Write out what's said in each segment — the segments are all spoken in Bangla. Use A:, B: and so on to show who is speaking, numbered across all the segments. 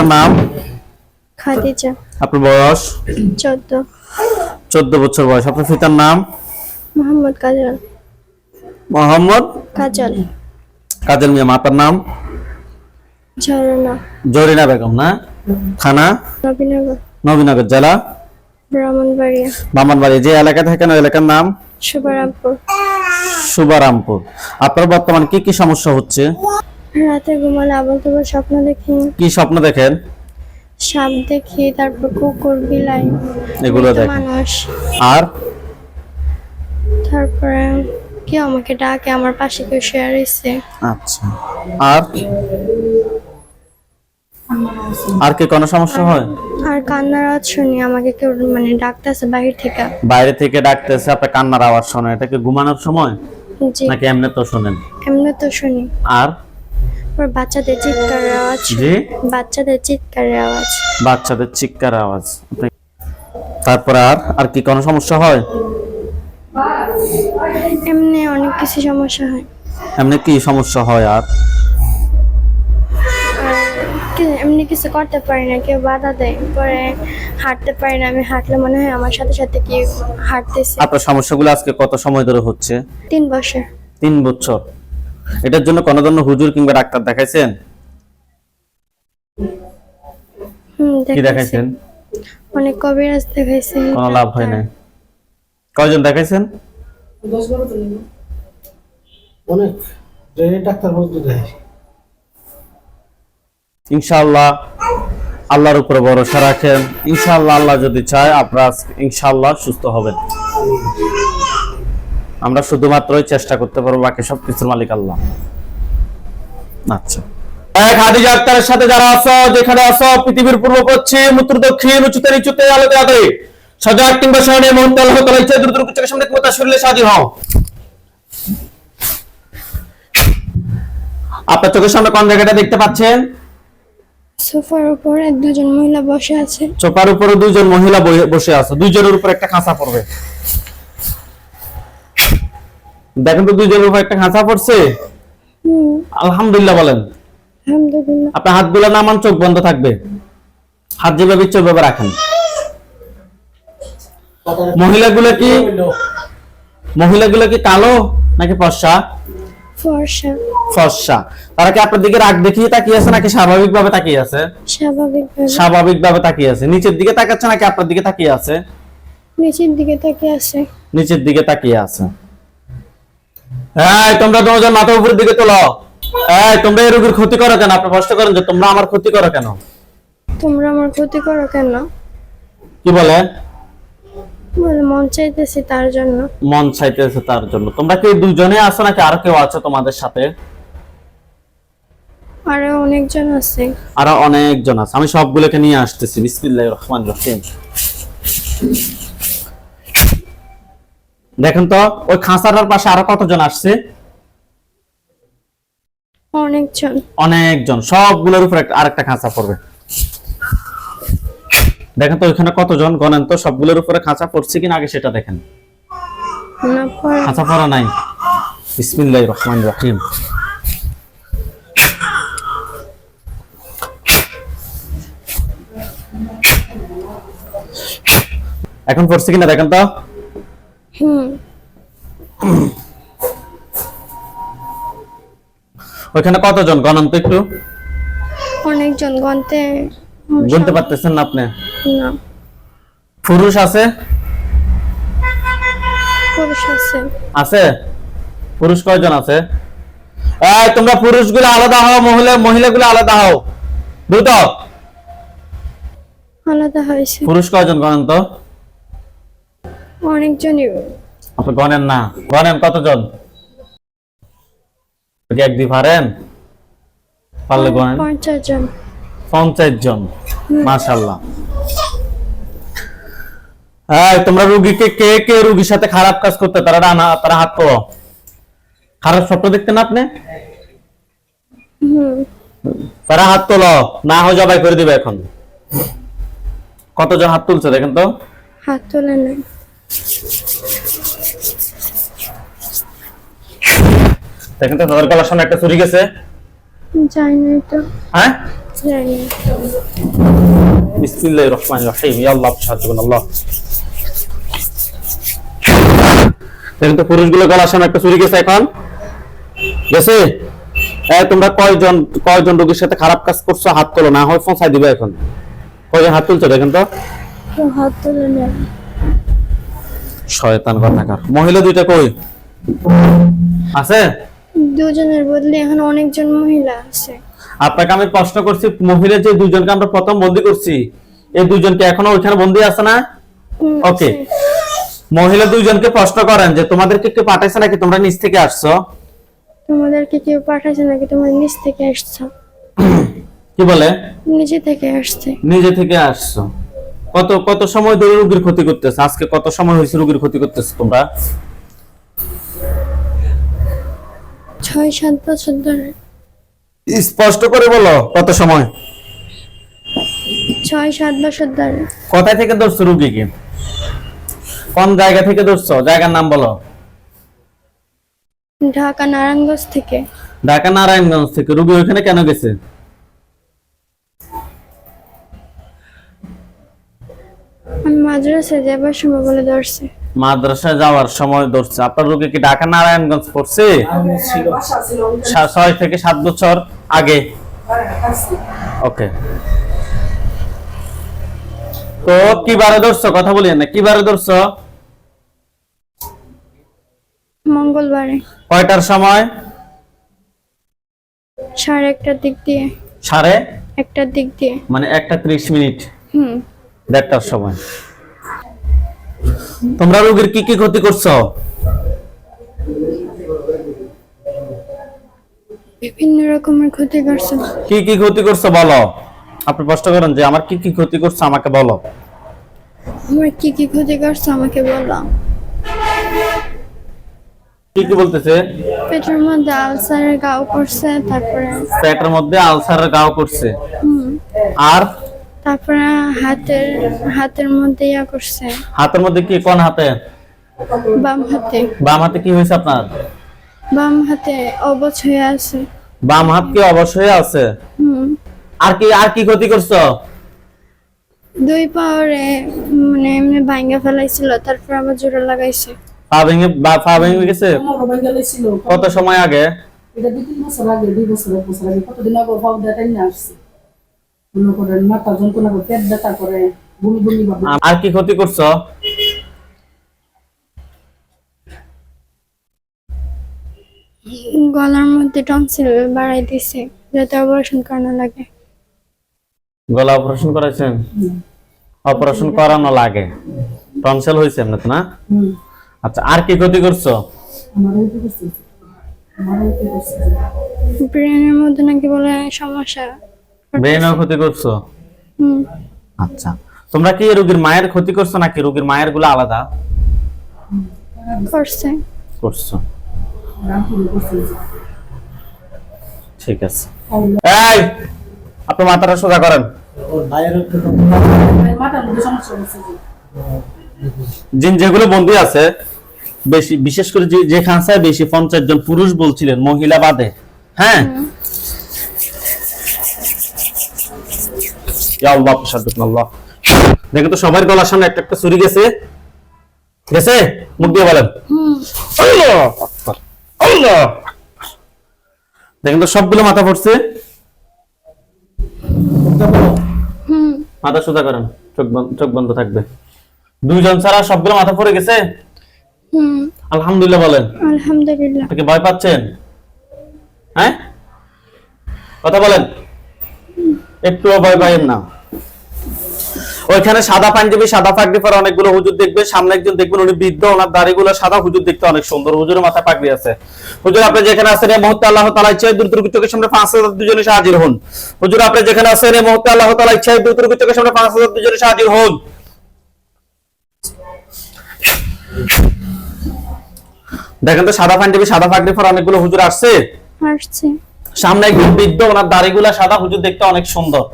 A: আপনার নাম?
B: খাদিজা।
A: আপনার বয়স?
B: চোদ্দ।
A: চোদ্দ বছর বয়স। আপনার পিতার নাম?
B: মোহাম্মদ কাজল।
A: মোহাম্মদ?
B: কাজল।
A: কাজল মিয়া মাতার নাম?
B: ঝরনা
A: জরিনা বেগম না? থানা?
B: নবীনগর।
A: নবীনগর জেলা?
B: ব্রাহ্মণবাড়িয়া।
A: বামনবাড়ি যে এলাকায় থাকেন ওই এলাকার নাম?
B: শুভরামপুর
A: শুভারামপুর আপনার বর্তমান কি কি সমস্যা হচ্ছে?
B: রাতে ঘুমালে আবল তবল স্বপ্ন দেখি।
A: কি স্বপ্ন দেখেন?
B: সাপ দেখি তারপর কুকুর বিলাই।
A: এগুলো দেখেন।
B: মানুষ।
A: আর?
B: তারপরে কেউ আমাকে ডাকে আমার পাশে কেউ শেয়ার হয়েছে
A: আচ্ছা। আর? আর কি কোনো সমস্যা হয়?
B: আর কান্নার আওয়াজ শুনি আমাকে কেউ মানে ডাকতেছে বাইরে থেকে।
A: বাইরে থেকে ডাকতেছে আপনার কান্নার আওয়াজ শোনেন। এটা কি ঘুমানোর সময়?
B: জি।
A: নাকি এমনি তো শোনেন?
B: এমনি তো শুনি।
A: আর?
B: বাচ্চাদের চিৎকারের আওয়াজ
A: জি?
B: বাচ্চাদের চিৎকারের আওয়াজ।
A: বাচ্চাদের চিৎকার আওয়াজ। তারপরে আর আর কি কোনো সমস্যা হয়?
B: এমনি অনেক কিছু সমস্যা হয়।
A: এমনি কি সমস্যা হয় আর?
B: আর এমনি কিছু করতে পারি না কেউ বাধা দেয় পরে হাঁটতে পারি না আমি হাঁটলে মনে হয় আমার সাথে সাথে কি হাঁটতেছে।
A: আপনার সমস্যাগুলো আজকে কত সময় ধরে হচ্ছে?
B: তিন বছর।
A: তিন বছর। এটার জন্য কোনো ধরনের হুজুর কিংবা ডাক্তার দেখাইছেন? কি দেখাইছেন?
B: অনেক কবিরাজ দেখাইছে।
A: কোনো লাভ হয় নাই। কয়জন দেখাইছেন?
C: অনেক। ব্রেনের ডাক্তার বলতে দেয়
A: ইনশাআল্লাহ আল্লাহর উপরে ভরসা রাখেন। ইনশাআল্লাহ আল্লাহ যদি চায় আপনারা ইনশাআল্লাহ সুস্থ হবেন। আমরা শুধুমাত্রই চেষ্টা করতে পারব বাকি সব কিছুর মালিক আল্লাহ। আচ্ছা। এক হাদিজা আক্তারের সাথে যারা আছো যেখানে আছো পৃথিবীর পূর্ব পশ্চিম উত্তর দক্ষিণ উঁচুতে নিচুতে আলোতে সজাগ কিংবা স্মরণে তাআলা ইচ্ছা দ্রুত চোখের সামনে কুমতা শরীরে সাজি হও। আপনার চোখের সামনে কোন জায়গাটা দেখতে পাচ্ছেন?
B: সোফার উপরে দুজন মহিলা বসে আছে।
A: সোফার উপরে দুইজন মহিলা বসে আছে। দুইজনের উপর একটা খাঁচা পড়বে। দেখেন তো দুইজনের উপর একটা খাঁচা পড়ছে। আলহামদুলিল্লাহ বলেন। আপনার হাতগুলো নামান চোখ বন্ধ থাকবে। হাত যেভাবে ইচ্ছে ওইভাবে রাখেন। মহিলাগুলো কি মহিলাগুলো কি কালো নাকি ফর্সা?
B: ফর্সা।
A: ফর্সা। তারা কি আপনার দিকে রাগ দেখিয়ে তাকিয়ে আছে নাকি স্বাভাবিক ভাবে তাকিয়ে আছে?
B: স্বাভাবিকভাবে।
A: স্বাভাবিক ভাবে তাকিয়ে আছে। নিচের দিকে তাকাচ্ছে নাকি আপনার দিকে তাকিয়ে আছে?
B: নিচের দিকে তাকিয়ে আছে।
A: নিচের দিকে তাকিয়ে আছে। এই তোমরা দুজন মাথা উপরের দিকে তোলো। এই তোমরা এই রোগীর ক্ষতি করো কেন? আপনি কষ্ট করেন যে তোমরা আমার ক্ষতি করো কেন?
B: তোমরা আমার ক্ষতি করো কেন?
A: কি বলে?
B: বলে মন চাইতেছি তার জন্য।
A: মন চাইতেছে তার জন্য। তোমরা কি দুজনে আছো নাকি আর কেউ আছে তোমাদের সাথে?
B: আরও অনেকজন আছে।
A: আরও অনেকজন আছে। আমি সবগুলোকে নিয়ে আসতেছি। বিসমিল্লাহির রহমানির রহিম। দেখেন তো ওই খাঁচাটার পাশে আরও কতজন আসছে?
B: অনেকজন।
A: অনেকজন। সবগুলোর উপর আরেকটা খাঁচা পড়বে। দেখেন তো ওইখানে কতজন গণেন তো সবগুলোর উপরে খাঁচা পড়ছে কিনা আগে সেটা দেখেন। খাঁচা পড়া নাই। বিসমিল্লাহির রহমানির রহিম। এখন পড়ছে কিনা দেখেন তো?
B: হুম।
A: কতজন? গণন তো একটু?
B: অনেকজন গন্তে
A: গুনতে পারতেছেন না আপনি?
B: না।
A: পুরুষ আছে?
B: পুরুষ আছে।
A: আছে? পুরুষ কয়জন আছে? এই তোমরা পুরুষগুলো আলাদা হও মহিলা মহিলাগুলো আলাদা হও। দ্রুত।
B: আলাদা হয়েছে।
A: পুরুষ কয়জন গণেন তো?
B: অনেকজনই।
A: আপনি গণেন না। গণেন কতজন? এক দুই পারেন। পারলে গণেন।
B: পঞ্চাশ জন
A: পঞ্চাশ জন মাশাল্লাহ হ্যাঁ তোমরা রুগীকে কে কে রুগীর সাথে খারাপ কাজ করতে তারা ডানা তারা হাত করো খারাপ স্বপ্ন দেখতেন আপনি? তারা হাত তোলো না হয় জবাই করে দিবে এখন। কতজন হাত তুলছে দেখেন তো?
B: হাত তোলে নাই
A: দেখেন তো তাদের গলার সামনে একটা চুরি গেছে।
B: জানি না
A: হ্যাঁ?
B: জানি
A: বিসমিল্লাহির রহমানির রহিম ইয়া আল্লাহ সাহায্য করুন আল্লাহ। দেখেন তো পুরুষগুলো গলার সামনে একটা চুরি গেছে এখন। গেছে? এই তোমরা কয়জন কয়জন রোগীর সাথে খারাপ কাজ করছ? হাত তোলো না হয় পৌঁছাই দিবে এখন। কয়জন হাত তুলছো দেখেন তো।
B: হাত তুলে নেয়
A: শয়তান কথাকার। মহিলা দুইটা কই? আছে?
B: দুজনের বদলে এখন অনেকজন মহিলা আছে।
A: আপনাকে আমি প্রশ্ন করছি মহিলা যে দুজনকে আমরা প্রথম বন্দি করছি এই দুজনকে এখনও ওইখানে বন্দি আছে না? ওকে। মহিলা দুইজনকে প্রশ্ন করেন যে তোমাদেরকে কে পাঠাইছে নাকি? তোমরা নিচ থেকে আসছো।
B: তোমাদেরকে কেউ পাঠাইছে নাকি? তোমরা নিচ থেকে আসছো।
A: কি বলে?
B: নিচে থেকে আসছে।
A: নিজে থেকে আসছো। কত কত সময় ধরে রোগীর ক্ষতি করতেছে? আজকে কত সময় হয়েছে রোগীর ক্ষতি করতেছে তোমরা?
B: ছয় সাত বছর ধরে।
A: স্পষ্ট করে বলো কত সময়?
B: ছয় সাত বছর ধরে।
A: কোথায় থেকে ধরছো রুগীকে? কোন জায়গা থেকে ধরছো? জায়গার নাম বলো।
B: ঢাকা নারায়ণগঞ্জ থেকে।
A: ঢাকা নারায়ণগঞ্জ থেকে। রুগী ওইখানে কেন গেছে?
B: আমি মাদ্রাসায় যাবার সময় বলে ধরছে।
A: মাদ্রাসায় যাওয়ার সময় ধরছে। আপনার রুগী কি ঢাকা নারায়ণগঞ্জ পড়ছে? ছয় থেকে সাত বছর আগে। ওকে। তো কিবারে ধরছো? কথা বলি না। কিবারে ধরছো?
B: মঙ্গলবারে।
A: কয়টার সময়?
B: সাড়ে একটার দিক দিয়ে।
A: সাড়ে?
B: একটার দিক দিয়ে।
A: মানে একটা ত্রিশ মিনিট।
B: হুম।
A: দেড়টার সময়। তোমরা রোগীর কি কি ক্ষতি করছ?
B: বিভিন্ন রকমের ক্ষতি করছে।
A: কি কি ক্ষতি করছ বলো? আপনি প্রশ্ন করেন যে আমার কি কি ক্ষতি করছ আমাকে বলো।
B: আমার কি কি ক্ষতি করছে আমাকে বলো।
A: কি কি বলতেছে?
B: পেটের মধ্যে আলসারের গাও করছে তারপরে
A: পেটের মধ্যে আলসারের গাও করছে আর
B: তারপরে হাতের হাতের মধ্যে ইয়া করছে।
A: হাতের মধ্যে কি কোন হাতে?
B: বাম হাতে।
A: বাম হাতে কি হয়েছে আপনার?
B: বাম হাতে অবচ হয়ে আছে।
A: বাম হাত কি অবশ্যই আছে? আর কি আর কি ক্ষতি করছ?
B: দুই পাওয়ারে মানে এমনি ভাঙ্গা ফেলাইছিল তারপর আবার জোরে লাগাইছে।
A: পা ভেঙে বা পা ভেঙে গেছে? কত সময় আগে?
D: এটা দুই তিন বছর আগে দুই বছর বছর আগে। কতদিন আগে আসছে। মনে করেন মাথা যন্ত্রণা করে পেট ব্যথা করে বমি বমি ভাবে।
A: আর কি ক্ষতি করছ?
B: গলার মধ্যে টনসিল বাড়াই দিছে যাতে অপারেশন করানো লাগে।
A: গলা অপারেশন করাইছেন? অপারেশন করানো লাগে। টনসেল হয়েছে এমনি না? আচ্ছা আর কি ক্ষতি করছে?
B: ব্রেনের মধ্যে নাকি বলে সমস্যা।
A: ব্রেনও ক্ষতি করছ? আচ্ছা। তোমরা কি রোগীর মায়ের ক্ষতি করছ নাকি রোগীর মায়েরগুলো আলাদা?
B: করছে।
A: করছ। ঠিক আছে। এই আপনি মাথাটা সোজা করেন। জিন যেগুলো বন্দী আছে বেশি বিশেষ করে যে যে খানসায় বেশি পঞ্চাশ জন পুরুষ বলছিলেন মহিলা বাদে। হ্যাঁ? ইয়া আল্লাহ আল্লাহ। দেখেন তো সবার গলার সামনে একটা একটা চুরি গেছে। গেছে মুখ দিয়ে বলেন। আল্লাহ আকবার, আল্লাহ দেখেন তো সবগুলো মাথা পড়ছে। মাথা সোজা করেন চোখ বন্ধ চোখ বন্ধ থাকবে। দুইজন ছাড়া সবগুলো মাথা পড়ে গেছে?
B: হুম
A: আলহামদুলিল্লাহ বলেন।
B: আলহামদুলিল্লাহ।
A: ভয় পাচ্ছেন? হ্যাঁ? কথা বলেন। একটুও ভয় পাইেন না ওইখানে সাদা পাঞ্জাবি, সাদা পাগড়ি পরে অনেকগুলো হুজুর দেখবে সামনে একজন দেখবেন, উনি বৃদ্ধ, ওনার দাড়িগুলো সাদা, হুজুর দেখতে অনেক সুন্দর। হুজুরের মাথায় পাগড়ি আছে। হুজুর, আপনি যেখানে আছেন এই মুহূর্তে আল্লাহ তাআলা ইচ্ছায় দ্রুত চোখের সামনে পাঁচ হাজার দুজনে হাজির হন। হুজুর, আপনি যেখানে আছেন এই মুহূর্তে আল্লাহ তাআলা ইচ্ছায় দ্রুত চোখের সামনে পাঁচ হাজার দুজনে হাজির হন। দেখেন তো, সাদা পাঞ্জাবি, সাদা পাগড়ি পরে অনেকগুলো হুজুর আসছে।
B: আসছে।
A: সামনে একজন বৃদ্ধ ওনার দাড়িগুলা সাদা হুজুর দেখতে অনেক সুন্দর।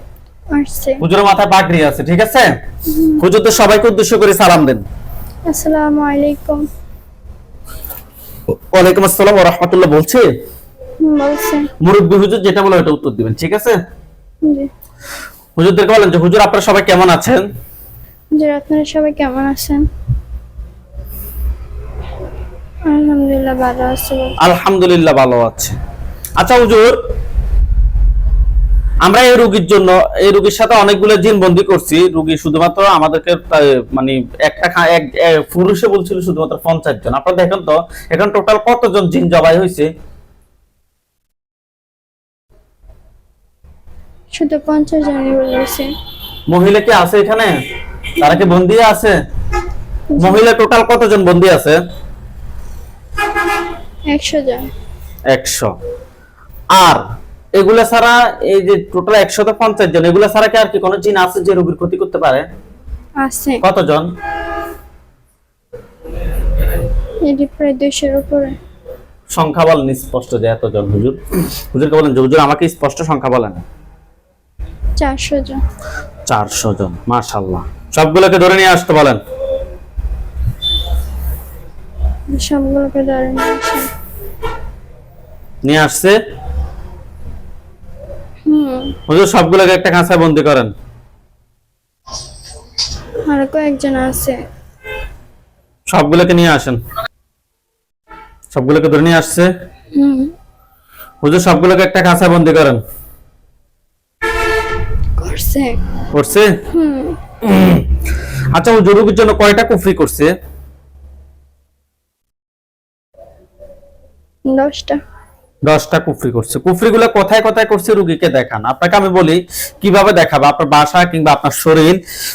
A: হুজুরের মাথায় পাগড়ি আছে ঠিক আছে? হুজুরদের সবাইকে উদ্দেশ্য করে সালাম দেন।
B: আসসালামু আলাইকুম।
A: ওয়ালাইকুম আসসালাম ওয়া রাহমাতুল্লাহ বলছে মুরব্বী হুজুর যেটা বলে ওটা উত্তর দিবেন ঠিক আছে? হুজুরদেরকে বলেন যে হুজুর আপনারা সবাই কেমন আছেন?
B: যে আপনারা সবাই কেমন আছেন? আলহামদুলিল্লাহ ভালো আছি।
A: আলহামদুলিল্লাহ ভালো আছে। আচ্ছা হুজুর। আমরা এই রোগীর জন্য এই রোগীর সাথে অনেকগুলো জিন বন্দি করছি। রোগী শুধুমাত্র আমাদেরকে মানে একটা এক পুরুষে বলছিল শুধুমাত্র পঞ্চাশ জন। আপনারা দেখেন তো এখন টোটাল কতজন জিন জবাই হয়েছে?
B: শুধু পঞ্চাশ জনই বলেছে
A: মহিলা কি আছে এখানে? তারা কি বন্দি আছে? মহিলা টোটাল কতজন বন্দি আছে?
B: একশো জন।
A: একশো। আর এগুলা ছাড়া এই যে টোটাল একশত পঞ্চাশ জন এগুলা ছাড়া কি আর কি কোনো জিন আছে যে রোগীর ক্ষতি করতে পারে?
B: আছে।
A: কতজন?
B: এটি প্রায় দুইশোর উপরে।
A: সংখ্যা বলেন স্পষ্ট যে এতজন হুজুর। হুজুরকে বলেন যে হুজুর আমাকে স্পষ্ট সংখ্যা বলেন।
B: চারশো জন।
A: চারশো জন মাশাল্লাহ সবগুলোকে ধরে নিয়ে আসতে বলেন।
B: সবগুলোকে ধরে নিয়ে
A: আসছে হুজুর সবগুলোকে একটা কাঁচায় বন্দি করেন।
B: আর কয়েকজন আছে।
A: সবগুলোকে নিয়ে আসেন। সবগুলোকে ধরে নিয়ে আসছে। হুজুর সবগুলোকে একটা কাঁচায় বন্দি করেন।
B: করছে?
A: করছে? আচ্ছা হুজুর রোগীর জন্য কয়টা কুফরি করছে?
B: দশটা।
A: দশটা কুফরি করছে। কুফরি গুলো কোথায় কোথায় করছে রুগীকে দেখান। আপনাকে আমি বলি কীভাবে দেখাবো? আপনার বাসা কিংবা আপনার শরীর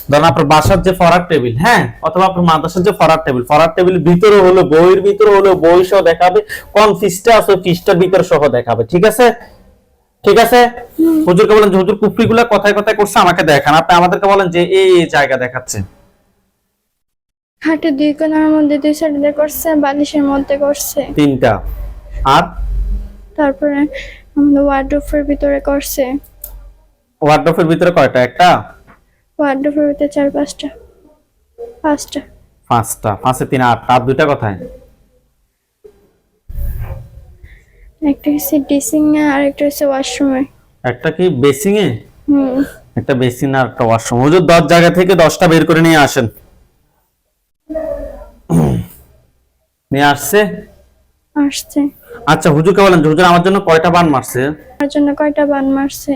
A: ধরেন আপনার বাসার যে ফরার টেবিল হ্যাঁ? অথবা আপনার মাদ্রাসার যে ফরার টেবিল ফরার টেবিল ভিতরে হলো বইয়ের ভিতরে হলো বই সহ দেখাবে কোন ফিসটা আছে ফিসটার ভিতরে সহ দেখাবে ঠিক আছে? ঠিক আছে? হুজুরকে বলেন যে হুজুর কুফরি গুলা কোথায় কোথায় করছে আমাকে দেখান। আপনি আমাদেরকে বলেন যে এই এই জায়গা দেখাচ্ছে।
B: হাটে দুই কোনার মধ্যে দুই সাইডে করছে বালিশের মধ্যে করছে।
A: তিনটা। আর?
B: তারপরে আমাদের ওয়ার্ড্রোফের ভিতরে করছে।
A: ওয়ার্ডরোবের ভিতরে কয়টা? একটা?
B: ওয়ার্ড্রোফের ভিতরে চার পাঁচটা। পাঁচটা।
A: পাঁচটা। পাঁচে তিন আট আর দুইটা কোথায়?
B: একটা হচ্ছে ডিসিং এ আর একটা হচ্ছে ওয়াশরুমে
A: একটা কি বেসিং এ
B: হুম।
A: একটা বেসিন আর একটা ওয়াশরুম হুজুর দশ জায়গা থেকে দশটা বের করে নিয়ে আসেন। নিয়ে আসছে।
B: আসছে।
A: আচ্ছা হুজুরকে বলেন হুজুর আমার জন্য কয়টা বান মারছে?
B: তার জন্য কয়টা বান মারছে?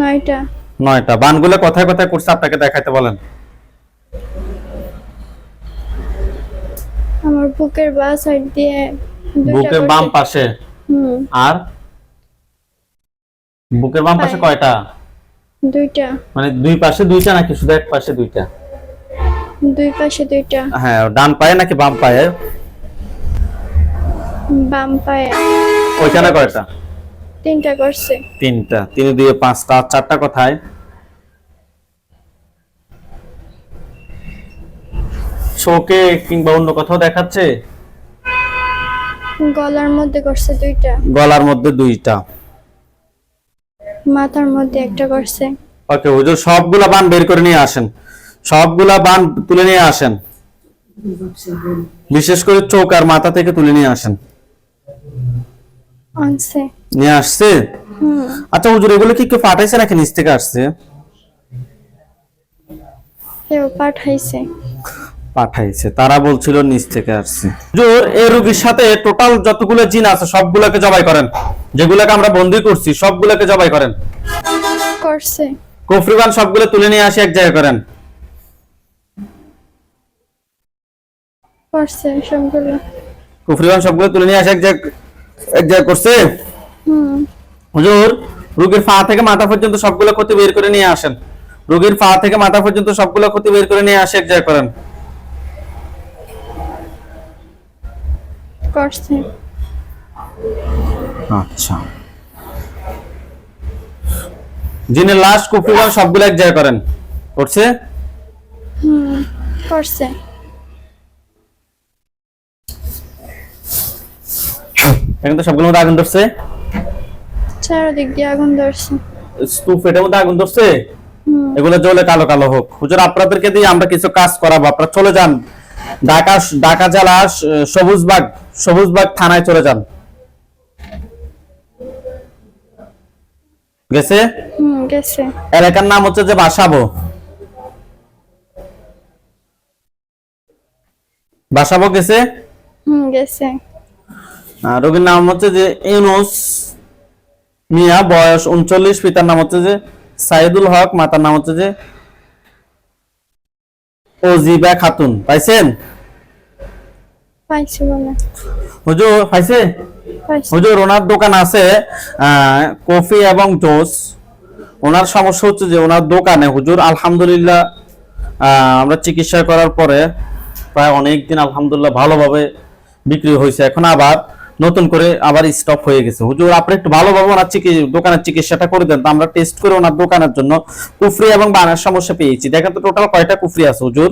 B: নয়টা।
A: নয়টা। বানগুলো কোথায় কোথায় করছে আপনাকে দেখাইতে বলেন।
B: আমার বুকের বা সাইড দিয়ে
A: বুকের বাম পাশে?
B: হুম।
A: আর? বুকের বাম পাশে কয়টা?
B: দুইটা।
A: মানে দুই পাশে দুইটা নাকি শুধু এক পাশে দুইটা?
B: দুই পাশে দুইটা।
A: হ্যাঁ ডান পায়ে নাকি বাম পায়ে?
B: বাম পায়ে।
A: ওইখানে কয়টা?
B: তিনটা করছে।
A: তিনটা। তিন দিয়ে পাঁচটা চারটা কোথায়? চোখে কিংবা অন্য কোথাও দেখাচ্ছে?
B: গলার মধ্যে করছে দুইটা।
A: গলার মধ্যে দুইটা।
B: মাথার মধ্যে একটা করছে।
A: ওকে হুজুর সবগুলা বান বের করে নিয়ে আসেন। সবগুলা বান তুলে নিয়ে আসেন। বিশেষ করে চোখ আর মাথা থেকে তুলে নিয়ে আসেন। নিয়ে আসছে? আচ্ছা হুজুর এগুলো কি কেউ পাঠাইছে নাকি নিচ থেকে আসছে?
B: পাঠাইছে।
A: পাঠাইছে তারা বলছিল নিচ থেকে আসছে। হুজুর এই রোগীর সাথে টোটাল যতগুলো জিন আছে সবগুলোকে জবাই করেন। যেগুলোকে আমরা বন্দি করছি সবগুলোকে জবাই করেন।
B: করছে।
A: কফরিবান সবগুলো তুলে নিয়ে আসে এক জায়গায় করেন।
B: করছে সবগুলো।
A: কুফরিবান সবগুলো তুলে নিয়ে আসে এক জায়গায় এক জায়গায় করছে?
B: হুম।
A: হুজুর রোগীর পা থেকে মাথা পর্যন্ত সবগুলো ক্ষতি বের করে নিয়ে আসেন। রোগীর পা থেকে মাথা পর্যন্ত সবগুলো ক্ষতি বের করে নিয়ে আসে এক জায়গায় করেন।
B: করছে।
A: আচ্ছা। জিনের লাশ কুফরিবান সবগুলো এক জায়গায় করেন। করছে?
B: হুম করছে।
A: এখন তো সবগুলোর মধ্যে আগুন ধরছে।
B: চারদিক দিয়ে আগুন ধরছে।
A: স্তূপ এটার মধ্যে আগুন ধরছে? এগুলো জ্বলে কালো কালো হোক। হুজুর আপনাদেরকে দিয়ে আমরা কিছু কাজ করাবো। আপনারা চলে যান। ঢাকা ঢাকা জেলা সবুজবাগ সবুজবাগ থানায় চলে যান। গেছে?
B: হুম গেছে।
A: এলাকার নাম হচ্ছে যে বাসাবো। বাসাবো গেছে?
B: হুম গেছে।
A: রোগীর নাম হচ্ছে যে ইউনুস মিয়া বয়স উনচল্লিশ পিতার নাম হচ্ছে যে সাইদুল হক মাতার নাম হচ্ছে যে ওজিবা খাতুন। পাইছেন? হুজুর পাইছে? হুজুর ওনার দোকান আছে কফি এবং জুস। ওনার সমস্যা হচ্ছে যে ওনার দোকানে হুজুর আলহামদুলিল্লাহ আহ, আমরা চিকিৎসা করার পরে প্রায় অনেক দিন আলহামদুলিল্লাহ ভালোভাবে বিক্রি হয়েছে এখন আবার নতুন করে আবার স্টপ হয়ে গেছে। হুজুর আপনি একটু ভালোভাবে ওনার দোকানের চিকিৎসাটা করে দেন। তো আমরা টেস্ট করে ওনার দোকানের জন্য কুফরি এবং বানের সমস্যা পেয়েছি। দেখেন তো টোটাল কয়টা কুফরি আছে হুজুর?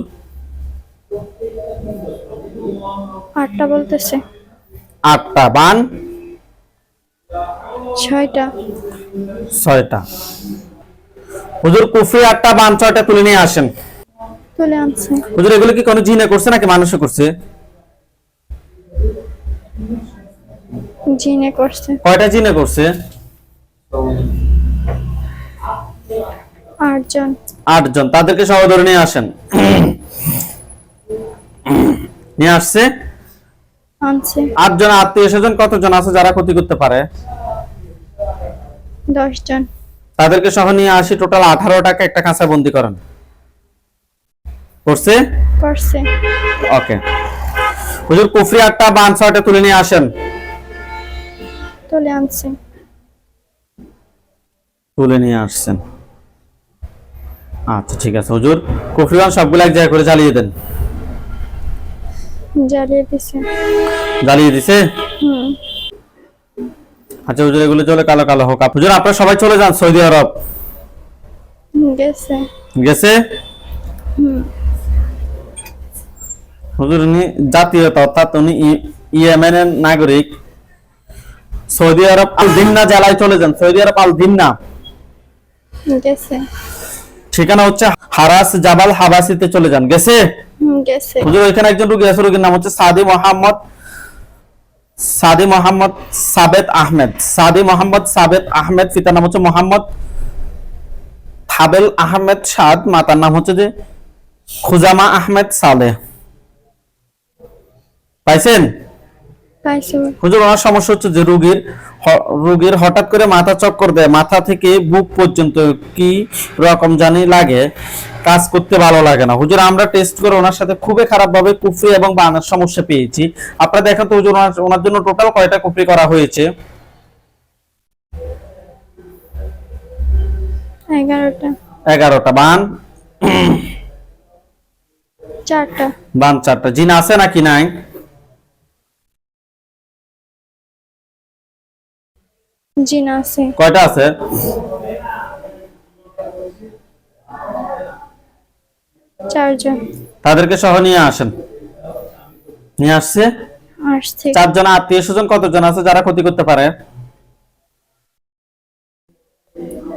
B: আটটা বলতেছে।
A: আটটা। বান?
B: ছয়টা।
A: ছয়টা। হুজুর কুফরি আটটা বান ছয়টা তুলে নিয়ে আসেন।
B: তুলে আনছে।
A: হুজুর এগুলো কি কোনো জিনে করছে নাকি মানুষে করছে?
B: জিনে করছে।
A: কয়টা জিনে করছে?
B: আটজন।
A: আটজন। তাদেরকে সহ ধরে নিয়ে আসেন। নিয়ে আসছে।
B: আনছে।
A: আটজন আত্মীয় স্বজন কতজন আছে যারা ক্ষতি করতে পারে?
B: দশজন।
A: তাদেরকে সহ নিয়ে আসি টোটাল আঠারো টাকা একটা কাঁচা বন্দি করেন। করছে?
B: করছে।
A: ওকে। হুজুর কুফরি আটটা বান ছয়টা তুলে নিয়ে আসেন।
B: তুলে আনছে।
A: তুলে নিয়ে আসছেন। আচ্ছা ঠিক আছে। হুজুর কুফরি বান সবগুলো এক জায়গায় করে জ্বালিয়ে দেন।
B: জ্বালিয়ে দিছে।
A: জ্বালিয়ে দিছে?
B: হুম।
A: আচ্ছা হুজুর এগুলো চলে কালো কালো হোক। হুজুর আপনারা সবাই চলে যান সৌদি আরব।
B: গেছে।
A: গেছে?
B: হুম।
A: হুজুর উনি জাতীয়তা অর্থাৎ উনি ইয়েমেনের নাগরিক। সৌদি আরব আল দিন্না জেলায় চলে যান। সৌদি আরব আল দিন্না
B: গেছে
A: ঠিকানা হচ্ছে হারাস জাবাল হাবাসিতে চলে যান। গেছে?
B: গেছে।
A: হুজুর ওইখানে একজন রুগী আছে রুগীর নাম হচ্ছে সাদি মোহাম্মদ সাদি মোহাম্মদ সাবেদ আহমেদ। সাদি মোহাম্মদ সাবেদ আহমেদ পিতার নাম হচ্ছে মোহাম্মদ থাবেল আহমেদ সাদ মাতার নাম হচ্ছে যে খুজামা আহমেদ সালেহ পাইছেন। হুজুর ওনার সমস্যা হচ্ছে যে রোগীর রোগীর হঠাৎ করে মাথা চক্কর দেয় মাথা থেকে বুক পর্যন্ত কি রকম জানি লাগে কাজ করতে ভালো লাগে না। হুজুর আমরা টেস্ট করে ওনার সাথে খুবই খারাপ ভাবে কুফরি এবং বানার সমস্যা পেয়েছি। আপনারা দেখেন তো হুজুর ওনার- ওনার জন্য টোটাল কয়টা কুফরি করা হয়েছে?
B: এগারোটা।
A: এগারোটা। বান?
B: চারটা।
A: বান চারটা। জিন আছে নাকি নাই?
B: আছে।
A: কয়টা আছে?
B: চারজন।
A: তাদেরকে সহ নিয়ে আসেন। নিয়ে আসছে?
B: আসছে।
A: চারজন আত্মীয় স্বজন কতজন আছে যারা ক্ষতি করতে পারে?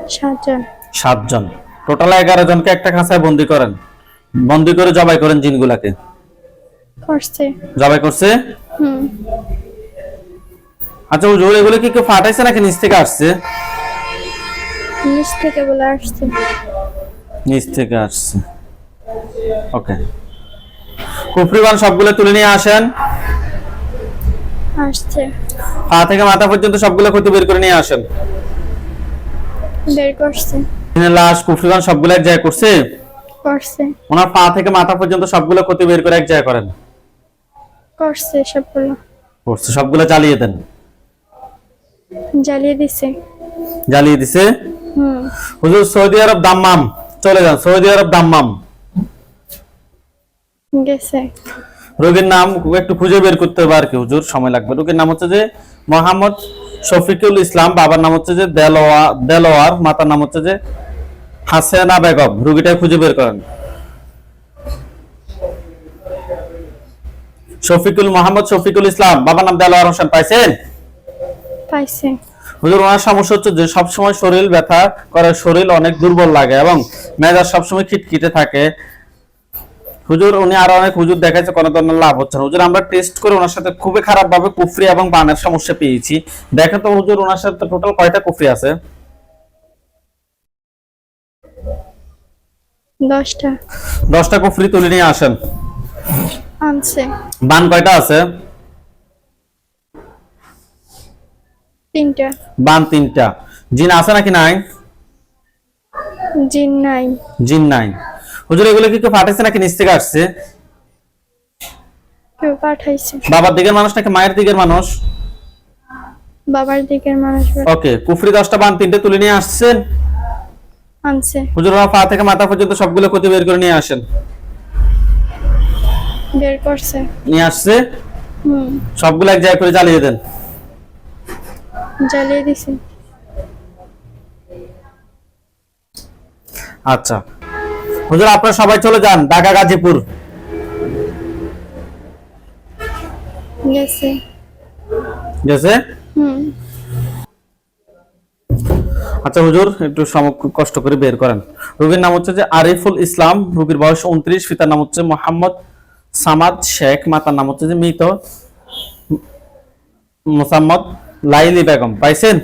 B: সাতজন।
A: সাতজন। টোটাল এগারো জনকে একটা খাঁচায় বন্দি করেন। বন্দি করে জবাই করেন জিনগুলাকে।
B: করছে।
A: জবাই করছে?
B: হুম।
A: আচ্ছা হুজুর এগুলো কি কেউ ফাটাইছে নাকি নিচ থেকে আসছে?
B: নিচ থেকে বলে আসছে।
A: নিচ থেকে আসছে। ওকে। কুফরিবান সবগুলো তুলে নিয়ে আসেন।
B: আসছে।
A: পা থেকে মাথা পর্যন্ত সবগুলো ক্ষতি বের করে নিয়ে আসেন।
B: বের করছে।
A: লাশ কুফরিবান সবগুলো এক জায়গায় করছে?
B: করছে।
A: ওনার পা থেকে মাথা পর্যন্ত সবগুলো ক্ষতি বের করে এক জায়গায় করেন?
B: করছে সবগুলো।
A: করছে সবগুলো জ্বালিয়ে দেন।
B: জ্বালিয়ে দিছে।
A: জ্বালিয়ে দিছে?
B: হুম।
A: হুজুর সৌদি আরব দাম্মাম। চলে যান সৌদি আরব দাম্মাম।
B: গেছে।
A: রোগীর নাম একটু খুঁজে বের করতে হবে আর কি হুজুর সময় লাগবে। রোগীর নাম হচ্ছে যে মোহাম্মদ শফিকুল ইসলাম বাবার নাম হচ্ছে যে দেলোয়া দেলোয়ার মাতার নাম হচ্ছে যে হাসেনা বেগম। রোগীটা খুঁজে বের করেন। শফিকুল মোহাম্মদ শফিকুল ইসলাম বাবার নাম দেলোয়ার হোসেন পাইছেন?
B: পাইছে।
A: হুজুর ওনার সমস্যা হচ্ছে যে সবসময় শরীর ব্যথা করে শরীর অনেক দুর্বল লাগে এবং মেজাজ সবসময় খিটখিটে থাকে। হুজুর উনি আরও অনেক হুজুর দেখাচ্ছে কোনো ধরনের লাভ হচ্ছে না। হুজুর আমরা টেস্ট করে ওনার সাথে খুবই খারাপ ভাবে কুফরি এবং বানের সমস্যা পেয়েছি। দেখেন তো হুজুর ওনার সাথে টোটাল কয়টা কুফরি আছে?
B: দশটা।
A: দশটা কুফরি তুলে নিয়ে আসেন।
B: আনছে।
A: বান কয়টা আছে?
B: তিনটা।
A: বান তিনটা। জিন আছে নাকি নাই?
B: জিন নাই।
A: জিন নাই। হুজুর এগুলো কি কেউ পাঠাইছে নাকি নিচ থেকে আসছে?
B: কেউ পাঠাইছে।
A: বাবার দিকের মানুষ নাকি মায়ের দিকের মানুষ?
B: বাবার দিকের মানুষ
A: ওকে কুফরি দশটা বান তিনটে তুলে নিয়ে আসছেন?
B: আনছে।
A: পা থেকে মাথা পর্যন্ত সবগুলো ক্ষতি বের করে নিয়ে আসেন।
B: বের করছে।
A: নিয়ে আসছে?
B: হুম।
A: সবগুলো এক জায়গায় করে জ্বালিয়ে দেন।
B: জ্বালিয়ে দিছে।
A: আচ্ছা। হুজুর আপনারা সবাই চলে যান ঢাকা গাজীপুর।
B: গেছে।
A: গেছে?
B: হুম।
A: আচ্ছা হুজুর একটু কষ্ট করে বের করেন। রোগীর নাম হচ্ছে যে আরিফুল ইসলাম রোগীর বয়স উনত্রিশ পিতার নাম হচ্ছে মোহাম্মদ সামাদ শেখ মাতার নাম হচ্ছে যে মৃত মোসাম্মদ। লাইলি বেগম পাইছেন?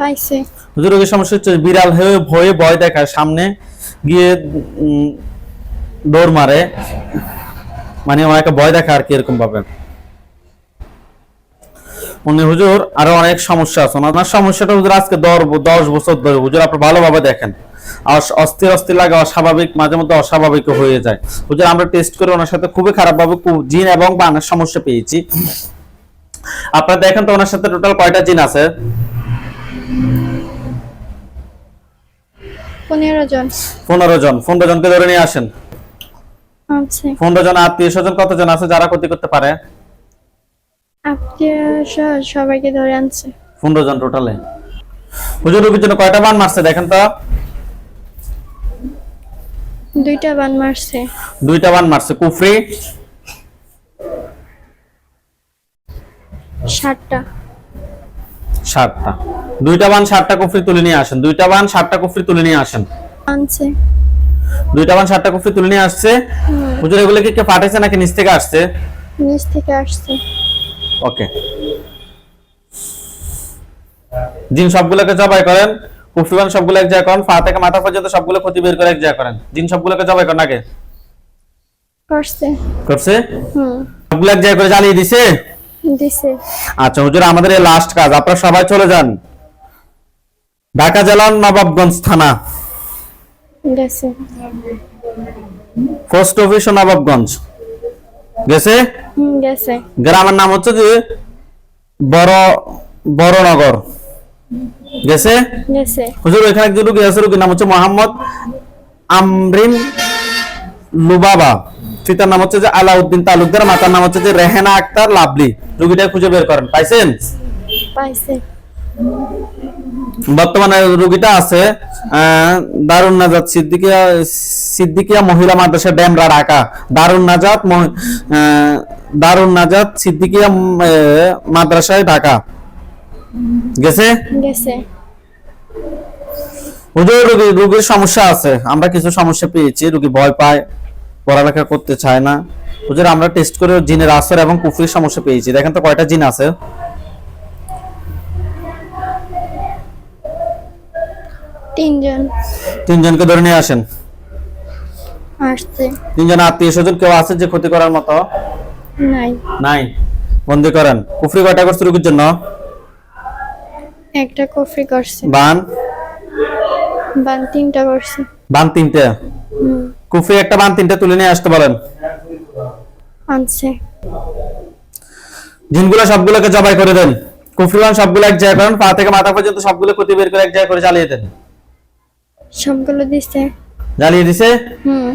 B: পাইছে।
A: হুজুর রোগীর সমস্যা হচ্ছে বিড়াল হয়ে ভয়ে ভয় দেখায় সামনে গিয়ে দৌড় মারে। মানে অনেক ভয় দেখা আর কি এরকম ভাবে উনি হুজুর আরও অনেক সমস্যা আছে। ওনার সমস্যাটা হুজুর আজকে দশ বছর ধরে। হুজুর আপনি ভালোভাবে দেখেন। অস্থির অস্থির লাগে অস্বাভাবিক মাঝে মধ্যে অস্বাভাবিক হয়ে যায়। হুজুর আমরা টেস্ট করে ওনার সাথে খুবই খারাপ ভাবে জিন এবং বানের সমস্যা পেয়েছি। আপনারা দেখেন তো ওনার সাথে টোটাল কয়টা জিন আছে?
B: পনেরো জন।
A: পনেরো জন। পনেরো জনকে ধরে নিয়ে আসেন।
B: আছে
A: পনেরো জন আত্মীয় স্বজন কতজন আছে যারা ক্ষতি করতে পারে?
B: আত্মীয় সবাইকে ধরে আনছে।
A: পনেরো জন টোটালে হুজুর রুগীর জন্য কয়টা বান মারছে দেখেন তো?
B: দুইটা বান মারছে।
A: দুইটা বান মারছে কুফরি।
B: ষাটটা
A: ষাটটা দুইটা বান কুফরি তুলে নিয়ে আসেন। দুইটা বান ষাটটা কুফরি তুলে নিয়ে আসেন।
B: আনছে।
A: দুইটা বান কুফরি তুলে নিয়ে আসছে। হুজুর এগুলো কি কে পাঠাইছে নাকি নিচ থেকে আসছে?
B: নিচ থেকে আসছে।
A: ওকে। জিন সবগুলোকে জবাই করেন। কুফরি বান সবগুলো এক জায়গায় করেন পা থেকে মাথা পর্যন্ত সবগুলো ক্ষতি বের করে এক জায়গায় করেন। জিন সবগুলোকে জবাই করেন আগে?
B: করছে।
A: করছে?
B: হুম।
A: সবগুলো এক জায়গায় করে জ্বালিয়ে দিছে?
B: দিছে।
A: আচ্ছা হুজুর আমাদের এই লাস্ট কাজ আপনারা সবাই চলে যান। ঢাকা জেলার নবাবগঞ্জ থানা।
B: গেছে।
A: Post office Nawabganj. গেছে?
B: গেছে।
A: গ্রামের নাম হচ্ছে যে বড় বড়নগর। গেছে?
B: গেছে।
A: হুজুর এখানে একজন রুগী আছে রুগীর নাম হচ্ছে মোহাম্মদ আমরিন লুবাবা। পিতার নাম হচ্ছে যে আলাউদ্দিন তালুকদার মাতার নাম হচ্ছে যে রেহেনা আক্তার লাভলি রুগীটা খুঁজে বের করেন। পাইছেন?
B: পাইছে।
A: বর্তমানে রোগীটা আছে দারুণ নাজাত সিদ্দিকিয়া সিদ্দিকিয়া মহিলা মাদ্রাসা ড্যামরা ঢাকা। দারুণ নাজাত দারুণ নাজাত সিদ্দিকিয়া মাদ্রাসায় ঢাকা। গেছে?
B: গেছে।
A: হুজুর রোগী রোগীর সমস্যা আছে। আমরা কিছু সমস্যা পেয়েছি রোগী ভয় পায় পড়ালেখা করতে চায় না। হুজুর আমরা টেস্ট করে জিনের আসর এবং কুফরির সমস্যা পেয়েছি। দেখেন তো কয়টা জিন আছে।
B: তিনজন।
A: তিনজনকে ধরে নিয়ে আসেন।
B: আসছে।
A: তিনজন আত্মীয় স্বজন কেউ আছে যে ক্ষতি করার মতো?
B: নাই।
A: নাই। বন্দি করেন। কুফরি কয়টা করছে রুগীর জন্য?
B: একটা কফি করছে।
A: বান?
B: বান তিনটা করছে।
A: বান তিনটে? কুফরি একটা বান তিনটে তুলে নিয়ে আসতে বলেন
B: আনছে।
A: জিনগুলো সবগুলোকে জবাই করে দেন। কুফরি বান সবগুলো এক জায়গায় করেন পা থেকে মাথা পর্যন্ত সবগুলো ক্ষতি বের করে এক জায়গায় করে জ্বালিয়ে দেন।
B: সবগুলো দিছে।
A: জ্বালিয়ে দিছে?
B: হুম।